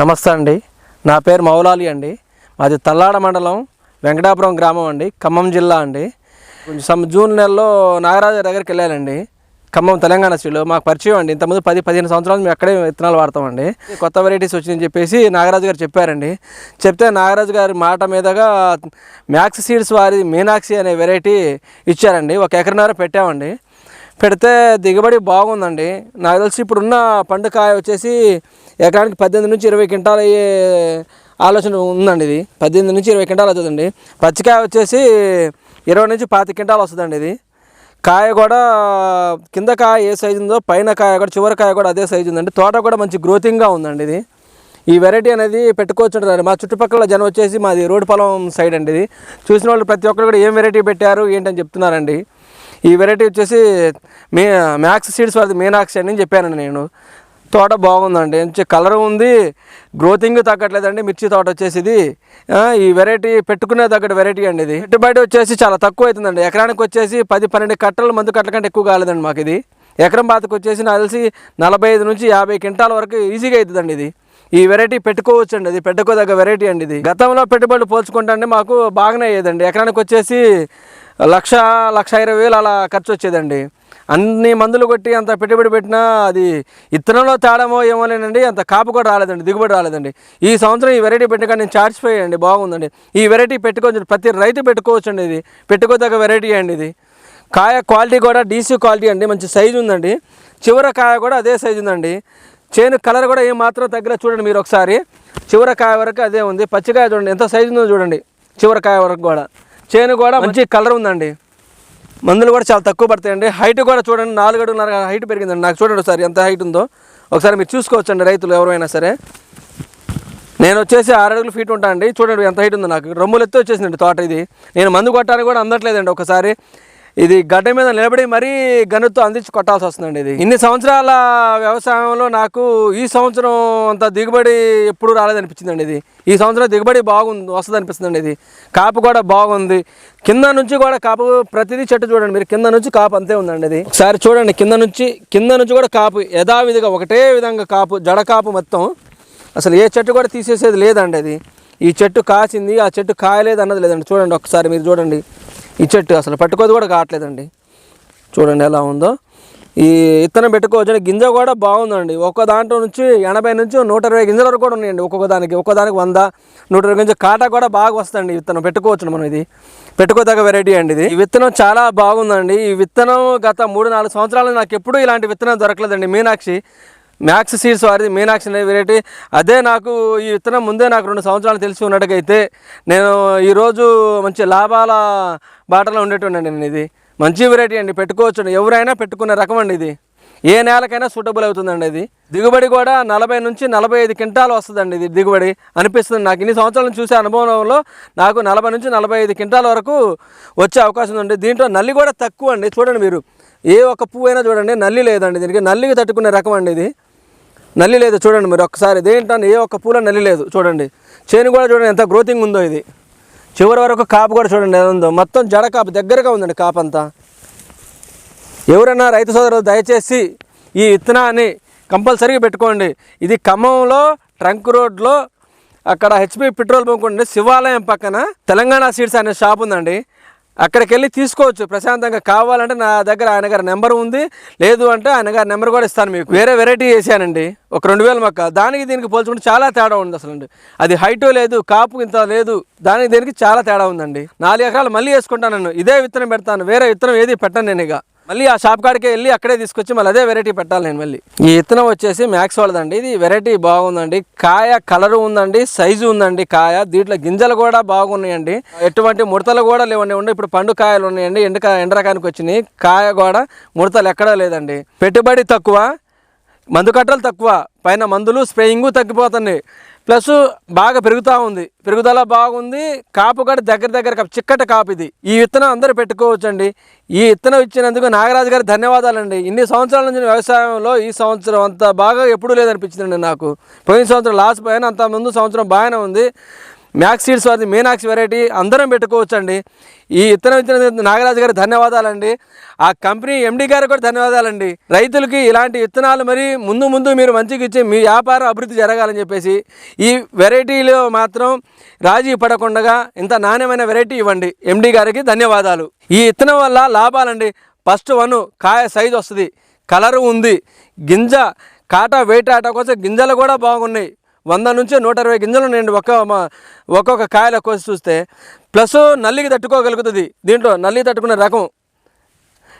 నమస్తే అండి. నా పేరు మౌలాలి అండి. మాది తల్లాడ మండలం వెంకటాపురం గ్రామం అండి. ఖమ్మం జిల్లా అండి. కొంచెం సమ్ జూన్ నెలలో నాగరాజు దగ్గరికి వెళ్ళానండి. ఖమ్మం తెలంగాణ స్టేట్లో మాకు పరిచయం అండి. ఇంతకుముందు పది పదిహేను సంవత్సరాలు మేము అక్కడే విత్తనాలు వాడతామండి. కొత్త వెరైటీస్ వచ్చిందని చెప్పేసి నాగరాజు గారు చెప్పారండి. చెప్తే నాగరాజు గారి మాట మీదగా మ్యాక్స్ సీడ్స్ వారి మీనాక్షి అనే వెరైటీ ఇచ్చారండి. ఒక ఎకరన్నర పెట్టామండి. పెడితే దిగుబడి బాగుందండి. నాకు తెలిసి ఇప్పుడున్న పండుకాయ వచ్చేసి ఎకరానికి పద్దెనిమిది నుంచి ఇరవై క్వింటాలు అయ్యే ఆలోచన ఉందండి ఇది. పద్దెనిమిది నుంచి ఇరవై క్వింటాలు అవుతుందండి. పచ్చికాయ వచ్చేసి ఇరవై నుంచి పాతి క్వింటాలు వస్తుందండి ఇది. కాయ కూడా కింద కాయ ఏ సైజు ఉందో పైన కాయ కూడా చివరి కాయ కూడా అదే సైజు ఉందండి. తోట కూడా మంచి గ్రోతింగ్గా ఉందండి ఇది. ఈ వెరైటీ అనేది పెట్టుకోవచ్చు మా చుట్టుపక్కల జనం వచ్చేసి మాది రోడ్డు పొలం సైడ్ అండి ఇది. చూసిన వాళ్ళు ప్రతి ఒక్కరు కూడా ఏం వెరైటీ పెట్టారు ఏంటని చెప్తున్నారండి. ఈ వెరైటీ వచ్చేసి మే మ్యాక్స్ సీడ్స్ వారిది మీనాక్షి అని చెప్పానండి నేను. తోట బాగుందండి. మంచి కలర్ ఉంది. గ్రోతింగ్ తగ్గట్లేదండి. మిర్చి తోట వచ్చేసి ఇది ఈ వెరైటీ పెట్టుకునే తగ్గట్టు వెరైటీ అండి ఇది. పెట్టుబడి వచ్చేసి చాలా తక్కువ అవుతుందండి. ఎకరానికి వచ్చేసి పది పన్నెండు కట్టలు మందు కట్టల కంటే ఎక్కువ కాలేదండి మాకు ఇది. ఎకరం బాతకు వచ్చేసి నాకు తెలిసి నలభై ఐదు నుంచి యాభై క్వింటాల వరకు ఈజీగా అవుతుందండి ఇది. ఈ వెరైటీ పెట్టుకోవచ్చు అండి ఇది. పెట్టుకోదగ్గ వెరైటీ అండి ఇది. గతంలో పెట్టుబడులు పోల్చుకుంటే మాకు బాగానే అయ్యేదండి. ఎకరానికి వచ్చేసి లక్ష లక్ష ఇరవై వేలు అలా ఖర్చు వచ్చేదండి అన్ని మందులు కొట్టి అంత పెట్టుబడి పెట్టినా అది ఇత్తనంలో ఏమో ఏమోలేనండి అంత కాపు కూడా రాలేదండి దిగుబడి రాలేదండి. ఈ సంవత్సరం ఈ వెరైటీ పెట్టుకొని నేను చార్జిపోయాయండి బాగుందండి. ఈ వెరైటీ పెట్టుకోవచ్చు ప్రతి రైతు పెట్టుకోవచ్చు అండి ఇది. పెట్టుకోదగ్గ వెరైటీ అండి ఇది. కాయ క్వాలిటీ కూడా డీసీ క్వాలిటీ అండి మంచి సైజు ఉందండి. చివర కాయ కూడా అదే సైజు ఉందండి. చేను కలర్ కూడా ఏం మాత్రం తగ్గర చూడండి మీరు ఒకసారి. చివర కాయ వరకు అదే ఉంది. పచ్చికాయ చూడండి ఎంత సైజు ఉందో చూడండి. చివర కాయ వరకు కూడా. చేను కూడా మంచి కలర్ ఉందండి. మందులు కూడా చాలా తక్కువ పడతాయండి. హైట్ కూడా చూడండి నాలుగు అడుగున్నర హైట్ పెరిగిందండి. నాకు చూడండి ఒకసారి ఎంత హైట్ ఉందో. ఒకసారి మీరు చూసుకోవచ్చండి రైతులు ఎవరైనా సరే. నేను వచ్చేసి ఆరు అడుగులు ఫీట్ ఉంటా అండి. చూడండి ఎంత హైట్ ఉందో నాకు. రొమ్ములు ఎత్తి వచ్చేసిందండి తోట ఇది. నేను మందు కొట్టడానికి కూడా అందట్లేదండి ఒకసారి. ఇది గడ్డ మీద నిలబడి మరీ గనుతో అందించి కొట్టాల్సి వస్తుందండి ఇది. ఇన్ని సంవత్సరాల వ్యవసాయంలో నాకు ఈ సంవత్సరం అంత దిగుబడి ఎప్పుడు రాలేదనిపించిందండి ఇది. ఈ సంవత్సరం దిగుబడి బాగుంది వస్తుంది అనిపిస్తుందండి ఇది. కాపు కూడా బాగుంది. కింద నుంచి కూడా కాపు ప్రతిదీ చెట్టు చూడండి మీరు. కింద నుంచి కాపు అంతే ఉందండి ఇది. ఒకసారి చూడండి కింద నుంచి కింద నుంచి కూడా కాపు యథావిధిగా ఒకటే విధంగా కాపు జడ కాపు మొత్తం. అసలు ఏ చెట్టు కూడా తీసేసేది లేదండి అది. ఈ చెట్టు కాసింది ఆ చెట్టు కాయలేదు అన్నది లేదండి. చూడండి ఒకసారి మీరు చూడండి. ఈ చెట్టు అసలు పట్టుకోది కూడా కావట్లేదండి. చూడండి ఎలా ఉందో. ఈ ఇత్తనం పెట్టుకోవచ్చు గింజ కూడా బాగుందండి. ఒక్క దాంట్లో నుంచి ఎనభై నుంచి నూట ఇరవై గింజల వరకు కూడా ఉన్నాయండి. ఒక్కొక్క దానికి ఒక్కొక్క వంద నూట ఇరవై గింజ కాటా కూడా బాగా వస్తుంది విత్తనం. పెట్టుకోవచ్చు మనం ఇది. పెట్టుకోదగ్గ వెరైటీ అండి ఇది. ఈ విత్తనం చాలా బాగుందండి. ఈ విత్తనం గత మూడు నాలుగు సంవత్సరాలు నాకు ఎప్పుడూ ఇలాంటి విత్తనం దొరకలేదండి. మీనాక్షి మ్యాక్స్ సీడ్స్ వారిది మీనాక్షి అనే వెరైటీ అదే నాకు ఈ విత్తనం ముందే నాకు రెండు సంవత్సరాలు తెలిసి ఉన్నట్టుగైతే నేను ఈరోజు మంచి లాభాల బాటలో ఉండేటండి నేను ఇది. మంచి వెరైటీ అండి పెట్టుకోవచ్చు ఎవరైనా పెట్టుకునే రకం అండి ఇది. ఏ నేలకైనా సూటబుల్ అవుతుందండి ఇది. దిగుబడి కూడా నలభై నుంచి నలభై ఐదు క్వింటాలు వస్తుందండి ఇది దిగుబడి. అనిపిస్తుంది నాకు. ఇన్ని సంవత్సరాలు చూసే అనుభవంలో నాకు నలభై నుంచి నలభై ఐదు క్వింటాల వరకు వచ్చే అవకాశం ఉంది. దీంట్లో నల్లి కూడా తక్కువ అండి. చూడండి మీరు. ఏ ఒక్క పువ్వు అయినా చూడండి నల్లి లేదండి దీనికి. నల్లికి తట్టుకునే రకం అండి ఇది. నల్లి లేదు చూడండి మీరు ఒక్కసారి ఇదేంటంటే ఏ ఒక్క పూల నల్లి లేదు చూడండి. చేను కూడా చూడండి ఎంత గ్రోతింగ్ ఉందో ఇది. చివరి వరకు కాపు కూడా చూడండి ఎలా ఉందో. మొత్తం జడ కాపు దగ్గరగా ఉందండి కాపు అంతా. ఎవరైనా రైతు సోదరులు దయచేసి ఈ విత్తనాన్ని కంపల్సరీగా పెట్టుకోండి. ఇది ఖమ్మంలో ట్రంక్ రోడ్లో అక్కడ హెచ్పి పెట్రోల్ బంక్ ఉండే శివాలయం పక్కన తెలంగాణ సీడ్స్ అనే షాప్ ఉందండి. అక్కడికి వెళ్ళి తీసుకోవచ్చు. ప్రశాంతంగా కావాలంటే నా దగ్గర ఆయన గారి నెంబర్ ఉంది. లేదు అంటే ఆయన గారి నెంబర్ కూడా ఇస్తాను మీకు. వేరే వెరైటీ వేసానండి. ఒక రెండు వేల మొక్క దానికి దీనికి పోల్చుకుంటే చాలా తేడా ఉంది అసలు అది హైటో లేదు కాపు ఇంత లేదు. దానికి దీనికి చాలా తేడా ఉందండి. నాలుగు ఎకరాలు మళ్ళీ వేసుకుంటాను నేను. ఇదే విత్తనం పెడతాను. వేరే విత్తనం ఏది పెట్టను నేను ఇక. మళ్ళీ ఆ షాప్ కాడికి వెళ్ళి అక్కడే తీసుకొచ్చి మళ్ళీ అదే వెరైటీ పెట్టాలి నేను మళ్ళీ. ఈ విత్తనం వచ్చేసి మ్యాక్స్ వాళ్ళదండి ఇది వెరైటీ బాగుందండి. కాయ కలరు ఉందండి సైజు ఉందండి కాయ. దీంట్లో గింజలు కూడా బాగున్నాయండి. ఎటువంటి ముడతలు కూడా లేవండి. ఇప్పుడు పండు కాయలు ఉన్నాయండి. ఎండక ఎండరకానికి వచ్చినాయి. కాయ కూడా ముడతలు ఎక్కడా లేదండి. పెట్టుబడి తక్కువ. మందు కట్టలు తక్కువ పైన మందులు స్ప్రేయింగ్ తగ్గిపోతున్నాయి. ప్లస్ బాగా పెరుగుతూ ఉంది. పెరుగుదల బాగుంది. కాపు కూడా దగ్గర దగ్గర కాపు కాపు ఇది. ఈ విత్తనం అందరూ పెట్టుకోవచ్చండి. ఈ విత్తనం ఇచ్చినందుకు నాగరాజు గారి ధన్యవాదాలండి. ఇన్ని సంవత్సరాల నుంచి వ్యవసాయంలో ఈ సంవత్సరం అంత బాగా ఎప్పుడూ లేదనిపించిందండి నాకు. పోయిన సంవత్సరం లాస్ట్ పోయిన అంత ముందు సంవత్సరం బాగానే ఉంది. మ్యాక్స్ సీడ్స్ వారి మీనాక్స్ వెరైటీ అందరం పెట్టుకోవచ్చండి. ఈ ఇత్తనం ఇచ్చిన నాగరాజు గారికి ధన్యవాదాలండి. ఆ కంపెనీ ఎండి గారికి కూడా ధన్యవాదాలండి. రైతులకి ఇలాంటి విత్తనాలు మరి ముందు ముందు మీరు మంచిగా ఇచ్చి మీ వ్యాపారం అభివృద్ధి జరగాలని చెప్పేసి ఈ వెరైటీలో మాత్రం రాజీ పడకుండా ఇంత నాణ్యమైన వెరైటీ ఇవ్వండి. ఎండి గారికి ధన్యవాదాలు. ఈ విత్తనం వల్ల లాభాలండి. ఫస్ట్ వన్ కాయ సైజు వస్తుంది. కలరు ఉంది. గింజ కాటా వెయిట్ ఆట కోసం గింజలు కూడా బాగున్నాయి. వంద నుంచి నూట ఇరవై గింజలు ఉన్నాయండి. ఒక్క ఒక్కొక్క కాయల కోసి చూస్తే. ప్లస్ నల్లికి తట్టుకోగలుగుతుంది. దీంట్లో నల్లి తట్టుకునే రకం.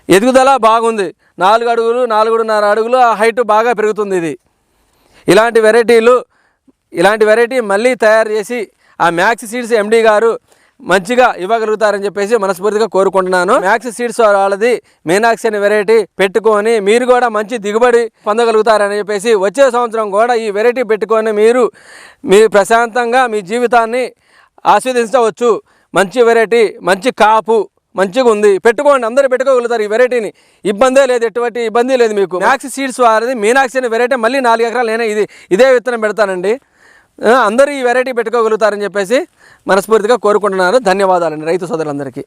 ఎదుగుదల బాగుంది. నాలుగు అడుగులు నాలుగున్నర అడుగులు ఆ హైట్ బాగా పెరుగుతుంది ఇది. ఇలాంటి వెరైటీలు ఇలాంటి వెరైటీ మళ్ళీ తయారు చేసి ఆ మ్యాక్స్ సీడ్స్ ఎండీ గారు మంచిగా ఇవ్వగలుగుతారని చెప్పేసి మనస్ఫూర్తిగా కోరుకుంటున్నాను. మ్యాక్స్ సీడ్స్ వాళ్ళది మీనాక్స్ అనే వెరైటీ పెట్టుకొని మీరు కూడా మంచి దిగుబడి పొందగలుగుతారని చెప్పేసి వచ్చే సంవత్సరం కూడా ఈ వెరైటీ పెట్టుకొని మీరు మీ ప్రశాంతంగా మీ జీవితాన్ని ఆస్వాదించవచ్చు. మంచి వెరైటీ మంచి కాపు మంచిగా ఉంది. పెట్టుకోండి అందరూ పెట్టుకోగలుగుతారు ఈ వెరైటీని ఇబ్బందే లేదు ఎటువంటి ఇబ్బంది లేదు మీకు. మ్యాక్స్ సీడ్స్ వారిది మీనాక్స్ అనే వెరైటీ మళ్ళీ నాలుగు ఎకరాలు నేనే ఇది ఇదే విత్తనం పెడతానండి. అందరూ ఈ వెరైటీ పెట్టుకోగలుగుతారని చెప్పేసి మనస్ఫూర్తిగా కోరుకుంటున్నాను. ధన్యవాదాలండి రైతు సోదరులందరికీ.